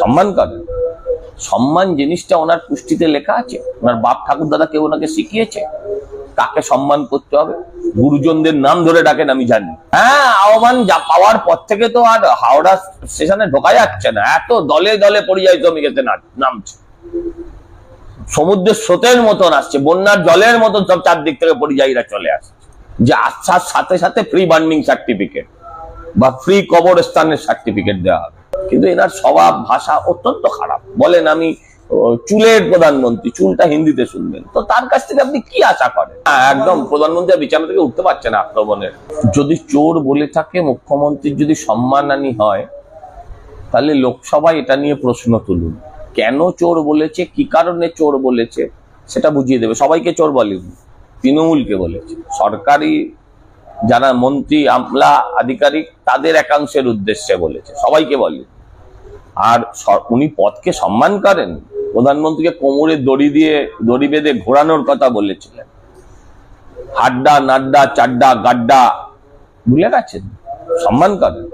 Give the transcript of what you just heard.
সম্মান করেন সম্মান জিনিসটা ওনার পুষ্টিতে লেখা আছে। ওনার বাপ ঠাকুর দাদা কেউ ওনাকে শিখিয়েছে। কাকে সম্মান করতে হবে? গুরুজনদের নাম ধরে ডাকেন, আমি জানি। হ্যাঁ আহ্বান যা পাওয়ার পর থেকে তো আর হাওড়া স্টেশনে ঢোকা যাচ্ছে না। এত দলে দলে পরিযায়ী শ্রমিক এসে না- নামছে। সমুদ্রের স্রোতের মতন আসছে, বন্যার জলের মতন সব চারদিক থেকে পরিযায়ীরা চলে আসছে। যে আসার সাথে সাথে ফ্রি বার্নিং সার্টিফিকেট বা ফ্রি কবরস্থানের সার্টিফিকেট দেওয়া হবে। কিন্তু এনার স্বভাব, ভাষা অত্যন্ত খারাপ। বলেন আমি চুলের প্রধানমন্ত্রী, চুলটা হিন্দিতে শুনবেন। তো তার কাছ থেকে আপনি কি আশা করেন? একদম প্রধানমন্ত্রী বিছানা থেকে উঠতে পারছেন আক্রমণের। যদি চোর বলে থাকে, মুখ্যমন্ত্রীর যদি সম্মানহানি হয়, তাহলে লোকসভায় এটা নিয়ে প্রশ্ন তুলুন। কেন চোর বলেছে? কি কারণে চোর বলেছে? সেটা বুঝিয়ে দেবে। সবাইকে চোর বলেনি, তৃণমূলকে বলেছে। সরকারি যারা মন্ত্রী, আমলা, আধিকারিক, তাদের একাংশের উদ্দেশ্যে বলেছে। সবাইকে বলে আর উনি পথকে সম্মান করেন। প্রধানমন্ত্রীকে কোমরে দড়ি দিয়ে, দড়ি বেঁধে ঘোরানোর কথা বলেছিলেন। হাড্ডা, নাড্ডা, চাড্ডা, গাড্ডা ভুলে গেছেন? সম্মান করেন।